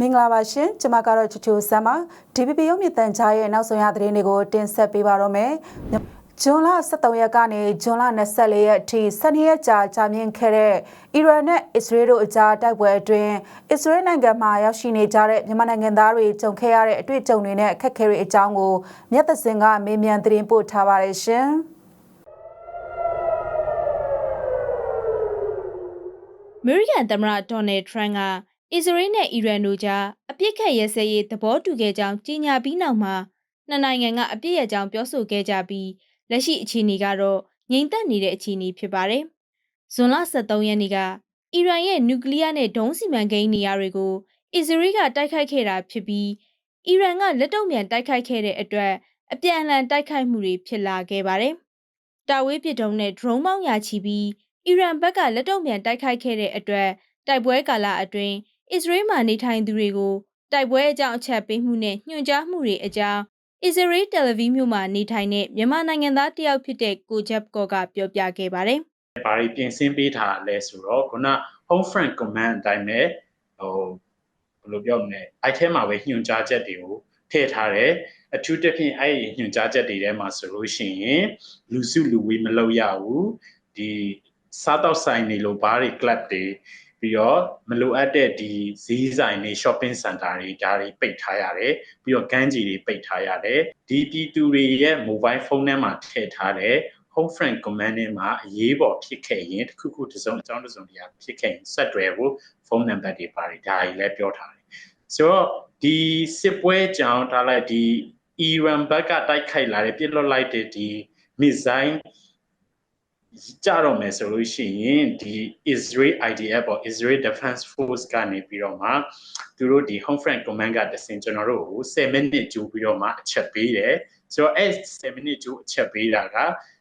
မင်္ဂလာပါရှင်ကျွန်မကတော့ချူချူဆမ်ပါ DPP ရုပ်မြင့်တန်ကြားရဲ့နောက်ဆုံးရသတင်းတွေကိုတင်ဆက်ပေးပါတော့မယ်ဇွန်လ23ရက်ကနေဇွန်လ24ရက်အထိ12ရက်ကြာကြာမြင့်ခဲ့တဲ့အီရန်နဲ့အစ္စရေးတို့အကြားတိုက်ပွဲအတွင်းအစ္စရေးနိုင်ငံမှာရောက်ရှိနေကြတဲ့မြန်မာနိုင်ငံသားတွေကြုံခဲ့ရတဲ့အတွေ့အကြုံတွေနဲ့အခက်အခဲတွေအကြောင်းကိုမြတ်သစင်ကမေးမြန်းသတင်းပို့ထားပါတယ်ရှင်။အမေရိကန်သမ္မတဒေါ်နယ်ထရန့်က အစ္စရေးနဲ့အီရန်တို့ကြားအပြစ်ခတ်ရဲစဲရေးသဘောတူခဲ့ကြောင်းကြေညာပြီးနောက်မှာနှစ်နိုင်ငံကအပြစ်ရကြောင်းပြောဆိုခဲ့ကြပြီးလက်ရှိအခြေအနေကတော့ငြိမ်သက်နေတဲ့အခြေအနေဖြစ်ပါတယ်။ဇွန်လ23ရက်နေ့ကအီရန်ရဲ့နျူကလ িয়ার နဲ့ဒုံးစီမံကိန်းနေရာတွေကိုအစ္စရေးကတိုက်ခိုက်ခဲ့တာဖြစ်ပြီးအီရန်ကလက်တုံ့ပြန်တိုက်ခိုက်ခဲ့တဲ့အတွက်အပြန်အလှန်တိုက်ခိုက်မှုတွေဖြစ်လာခဲ့ပါတယ်။တာဝေးပစ်တုံးနဲ့ဒရုန်းပေါင်းရာချီပြီးအီရန်ဘက်ကလက်တုံ့ပြန်တိုက်ခိုက်ခဲ့တဲ့အတွက်တိုက်ပွဲကာလအတွင်း အစ္စရေးမှာနေထိုင်သူတွေကိုတိုက်ပွဲအကြောင်းအချက်ပေးမှုနဲ့ညွှန်ကြားမှုတွေအကြောင်းအစ္စရေးတယ်လီဗီမြို့မှာနေထိုင်တဲ့မြန်မာနိုင်ငံသားတယောက်ဖြစ်တဲ့ကိုဂျက်ကော့ကပြောပြခဲ့ပါတယ်။။ဘာတွေပြင်ဆင်ပေးထားလဲဆိုတော့ခုန home front command အတိုင်းပဲဟိုဘယ်လိုပြောမလဲအဲ့ထဲမှာပဲညွှန်ကြားချက်တွေကိုထည့်ထားတယ်အထူးသဖြင့်အဲ့ညွှန်ကြားချက်တွေထဲမှာဆိုလို့ရှိရင်လူစုလူဝေးမလုပ်ရဘူးဒီစားတော့ဆိုင်တွေလိုဘားတွေ club တွေ ပြီးတော့မလိုအပ်တဲ့ဒီဈေးဆိုင်တွေ shopping center တွေဒါတွေပိတ်ထားရတယ်ပြီးတော့ကမ်းခြေတွေပိတ်ထားရတယ်ဒီပြည်သူတွေရဲ့ mobile phone ထဲမှာထည့်ထားတဲ့ home front command နဲ့မှာအရေးပေါ်ဖြစ်ခဲ့ရင်တစ်ခုခုတစ်စုံအကြောင်းတစ်စုံတရာဖြစ်ခဲ့ရင်ဆက်တွယ်ဖို့ဖုန်းနံပါတ်တွေပါတယ်ဒါကြီးလည်းပြောထားတယ်ဆိုတော့ဒီစစ်ပွဲကြောင့်ဒါလိုက်ဒီအီရန်ဘက်ကတိုက်ခိုက်လာတဲ့ပြစ်လွတ်လိုက်တဲ့ဒီ missile ကြတော့မယ်ဆိုလို့ရှိရင်ဒီ Israel IDF ပေါ့ Israel Defense Force ကနေပြီးတော့မှသူတို့ဒီ Home Front Command ကတစင်ကျွန်တော်တို့ကို10မိနစ်ကြိုပြီးတော့မှအချက်ပေးတယ်ဆိုတော့အဲ့10မိနစ်ကြိုအချက်ပေးတာက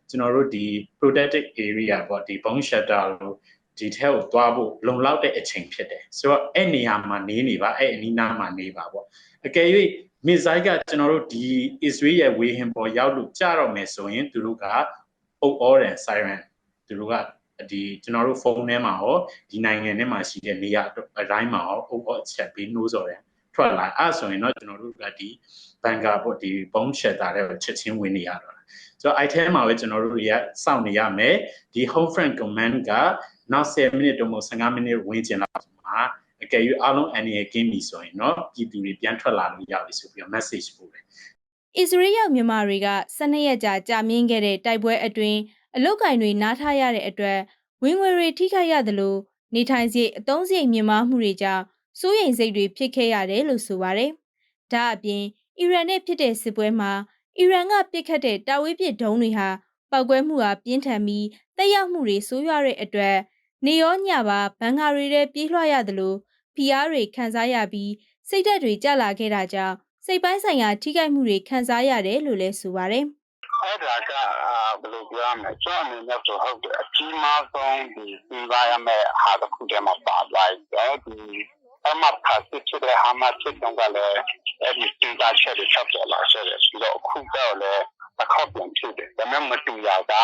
ကျွန်တော်တို့ဒီ protected area ပေါ့ဒီ bomb shelter လို့ဒီထဲကိုသွားဖို့လုံလောက်တဲ့အချိန်ဖြစ်တယ်ဆိုတော့အဲ့နေရာမှာနေနေပါအဲ့အနီးနားမှာနေပါပေါ့အကယ်၍ missile ကကျွန်တော်တို့ဒီ Israel ရဲ့ဝေဟင်ပေါ်ရောက်လို့ကြတော့မယ်ဆိုရင်သူတို့က ပုတ်ဩတယ် siren သူတို့ကဒီကျွန်တော်တို့ဖုန်းထဲမှာရောဒီနိုင်ငံထဲမှာရှိတဲ့နေရာအတိုင်းမှာရောပုတ်ဩအချက်ပေးနှိုးဆော်တယ်ထွက်လာအဲ့ဆိုရင်တော့ကျွန်တော်တို့ကဒီ banker ပေါ့ဒီ bomb shelter တွေကိုချက်ချင်းဝင်နေရတော့ဆိုတော့အဲ့ထဲမှာပဲကျွန်တော်တို့တွေကစောင့်နေရမယ်ဒီ home front command ကနောက်10မိနစ်တုံးမ15မိနစ်ဝင်ကျင်လာမှာအကယ်၍အားလုံး NA ကင်းပြီဆိုရင်တော့ပြည်သူတွေပြန်ထွက်လာလို့ရပြီဆိုပြီးတော့ message ပို့တယ် အစ္စရေးရောက်မြန်မာတွေက12ရက်ကြာကြာမြင့်ခဲ့တဲ့တိုက်ပွဲအတွင်းအလုတ်ကင်တွေနားထားရတဲ့အတွက်ဝင်ငွေတွေထိခိုက်ရသလိုနေထိုင်စရိတ်အသုံးစရိတ်မြင့်မားမှုတွေကြောင့်စိုးရိမ်စိတ်တွေဖြစ်ခဲ့ရတယ်လို့ဆိုပါတယ်။ဒါအပြင်အီရန်နဲ့ဖြစ်တဲ့စစ်ပွဲမှာအီရန်ကပစ်ခတ်တဲ့တာဝေးပစ်ဒုံးတွေဟာပောက်ကွဲမှုဟာပြင်းထန်ပြီးတက်ရောက်မှုတွေဆိုးရွားတဲ့အတွက်နေရောညပါဘန်ကာတွေထဲပြေးလွှားရသလိုဖိအားတွေခံစားရပြီးစိတ်ဓာတ်တွေကျလာခဲ့တာကြောင့် စိတ်ပိုင်းဆိုင်ရာထိခိုက်မှုတွေခံစားရတယ်လို့လည်းဆိုပါတယ်။အဲ့ဒါကဘယ်လိုပြောရမလဲကျွန်တော်အနေနဲ့ဆိုဟုတ်တယ်အကြီးမားဆုံးဒီစဉ်းစားရမယ့်ဟာတစ်ခုတည်းမှာပါသွားတယ်ဒီအမတ်ဖာစစ်ချတဲ့ဟာမစစ်တုံးကလည်းအဲ့ဒီစဉ်းစားချက်တွေချက်ပေါ်လာဆိုတယ်ပြီးတော့အခုတော့လည်းအခောက်ပြန်ဖြစ်တယ်ဒါပေမဲ့မတူရတာ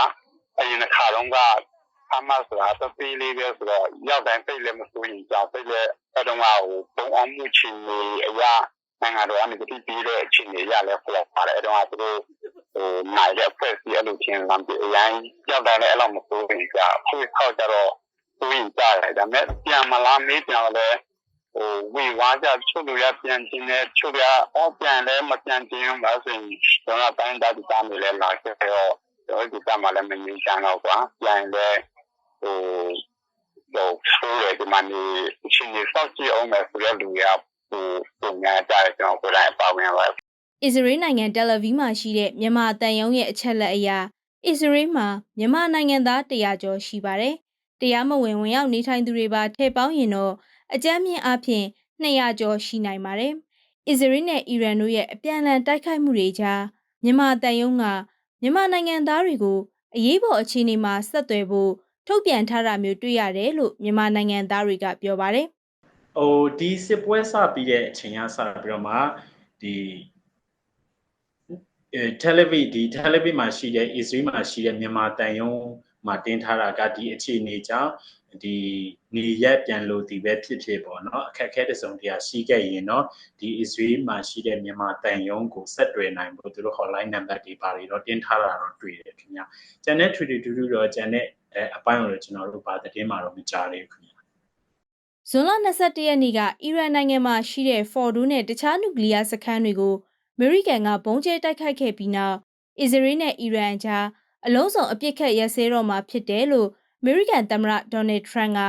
အရင်တစ်ခါတော့ကအမတ်ဆိုတာတသေးလေးပဲဆိုတော့ရောက်တိုင်းပြိတ်လည်းမစိုးရင်ကြောက်ပြိတ်လည်းအဲ့တော့ဟိုပုံအောင်မှုချင်နေအရာ နိုင်ငံတော်ကနေတတိပြီးတဲ့အခြေအနေရလဲဖလောက်ပါတယ်အဲ့တော့သူတို့ဟိုနိုင်တဲ့ဖွဲ့စည်းအဲ့လိုချင်းလမ်းပြအရင်ရောက်တိုင်းလည်းအဲ့လိုမစိုးရင်ကြောက်ဖွေးခောက်ကြတော့စိုးရင်ကြောက်တယ်ဒါပေမဲ့ပြန်မလားမေးပြန်လည်းဟိုဝေဝါကြချုပ်လို့ရပြန်ခြင်းနဲ့ချုပ်ရအော်ပြန်လည်းမပြန်ခြင်းပါဆိုရင်ကျွန်တော်တိုင်းတာဒီသားမျိုးလည်းလာခဲ့တော့ကျွန်တော်ဒီသားမှလည်းမငြင်းချမ်းတော့ကွာပြန်လည်းဟိုတော့ဆိုရဒီမနီချင်းနေစောက်ကြည့်အောင်မယ်ဆိုရလူရ ဟိုပုံများကြတယ်ကျွန်တော်ကိုယ်တိုင်ပါဝင်ပါအစ္စရေးနိုင်ငံတယ်လီဗီမှာရှိတဲ့မြန်မာတန်ယုံရဲ့အချက်လက်အရအစ္စရေးမှာမြန်မာနိုင်ငံသား100ကျော်ရှိပါတယ်။တရားမဝင်ဝင်ရောက်နေထိုင်သူတွေပါထည့်ပေါင်းရင်တော့အကြမ်းမြင့်အဖြစ်200ကျော်ရှိနိုင်ပါတယ်။အစ္စရေးနဲ့အီရန်တို့ရဲ့အပြန်အလှန်တိုက်ခိုက်မှုတွေကြားမြန်မာတန်ယုံကမြန်မာနိုင်ငံသားတွေကိုအရေးပေါ်အခြေအနေမှာဆက်သွယ်ဖို့ထုတ်ပြန်ထားတာမျိုးတွေ့ရတယ်လို့မြန်မာနိုင်ငံသားတွေကပြောပါတယ်။ ဟိုဒီစစ်ပွဲစပြီးတဲ့အချိန်ကစပြီးတော့မှဒီအဲတယ်လီဗီဒီတယ်လီဗီမှာရှိတဲ့အစ္စရေးမှာရှိတဲ့မြန်မာတန်ယုံမှာတင်ထားတာကဒီအခြေအနေကြောင့်ဒီနေရက်ပြန်လို့ဒီပဲဖြစ်ဖြစ်ပေါ့နော်အခက်အခဲတစုံတရာရှိခဲ့ရင်တော့ဒီအစ္စရေးမှာရှိတဲ့မြန်မာတန်ယုံကိုဆက်သွယ်နိုင်ဖို့သူတို့ hotline number တွေပါတွေတော့တင်ထားတာတော့တွေ့တယ်ခင်ဗျာကျန်တဲ့ Twitter တူတူတော့ကျန်တဲ့အပိုင်းကိုတော့ကျွန်တော်တို့ပါသတင်းမှာတော့မကြားသေးဘူးခင်ဗျာ ဇွန်လ22ရက်နေ့ကအီရန်နိုင်ငံမှာရှိတဲ့ဖော်ဒူးနဲ့တခြားနျူကလ িয়ার စခန်းတွေကိုအမေရိကန်ကဘုံကျဲတိုက်ခိုက်ခဲ့ပြီးနောက်အစ္စရေးနဲ့အီရန်ကြားအလုံးစုံအပြစ်ခတ်ရစဲတော့မှာဖြစ်တယ်လို့အမေရိကန်သမ္မတဒေါ်နယ်ထရန့်က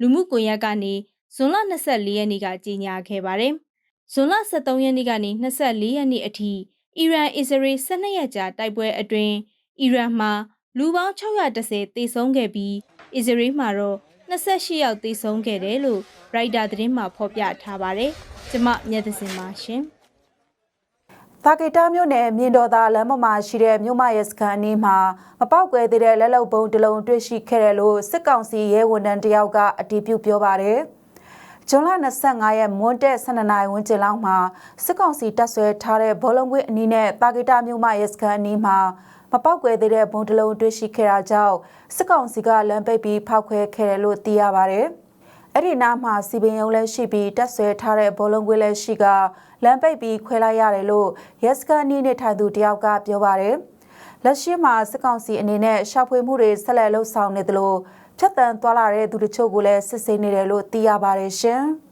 လူမှုကွန်ရက်ကနေဇွန်လ24ရက်နေ့ကကြေညာခဲ့ပါတယ်။ဇွန်လ23ရက်နေ့ကနေ24ရက်နေ့အထိအီရန်အစ္စရေး12ရက်ကြာတိုက်ပွဲအတွင်းအီရန်မှာလူပေါင်း610သေဆုံးခဲ့ပြီးအစ္စရေးမှာတော့ 28ယောက်သေဆုံးခဲ့တယ်လို့ရိုက်တာသတင်းမှာဖော်ပြထားပါတယ်။ကျမမျက်သစင်ပါရှင်။တာဂီတာမြို့နယ်မြင်းတော်သားလမ်းမမှာရှိတဲ့မြို့မရဲစခန်းအနီးမှာမပောက်ကွဲသေးတဲ့လက်လုံပုံတစ်လုံးတွေ့ရှိခဲ့တယ်လို့စစ်ကောင်စီရဲဝန်ထမ်းတယောက်ကအတည်ပြုပြောပါတယ်။ဇွန်လ25ရက်မွန်းတက်12နိုင်ဝန်းကျင်လောက်မှာစစ်ကောင်စီတပ်ဆွဲထားတဲ့ဘောလုံးကွင်းအနီးနဲ့တာဂီတာမြို့မရဲစခန်းအနီးမှာမ ပောက်ကွဲသေးတဲ့ဘုံတစ်လုံးတွေ့ရှိခဲ့တာကြောင့်စစ်ကောင်စီကလမ်းပိတ်ပြီးဖောက်ခွဲခဲ့တယ်လို့သိရပါတယ်။အဲ့ဒီနားမှာစီပင်ယုံလည်းရှိပြီးတက်ဆွဲထားတဲ့ဘောလုံးကွေးလည်းရှိကလမ်းပိတ်ပြီးခွဲလိုက်ရတယ်လို့ရက်စကန်နီးနေထိုင်သူတယောက်ကပြောပါတယ်။လက်ရှိမှာစစ်ကောင်စီအနေနဲ့ရှာဖွေမှုတွေဆက်လက်လှုပ်ဆောင်နေသလိုဖြတ်တန်းသွားလာတဲ့သူတချို့ကိုလည်းစစ်ဆေးနေတယ်လို့သိရပါတယ်ရှင်။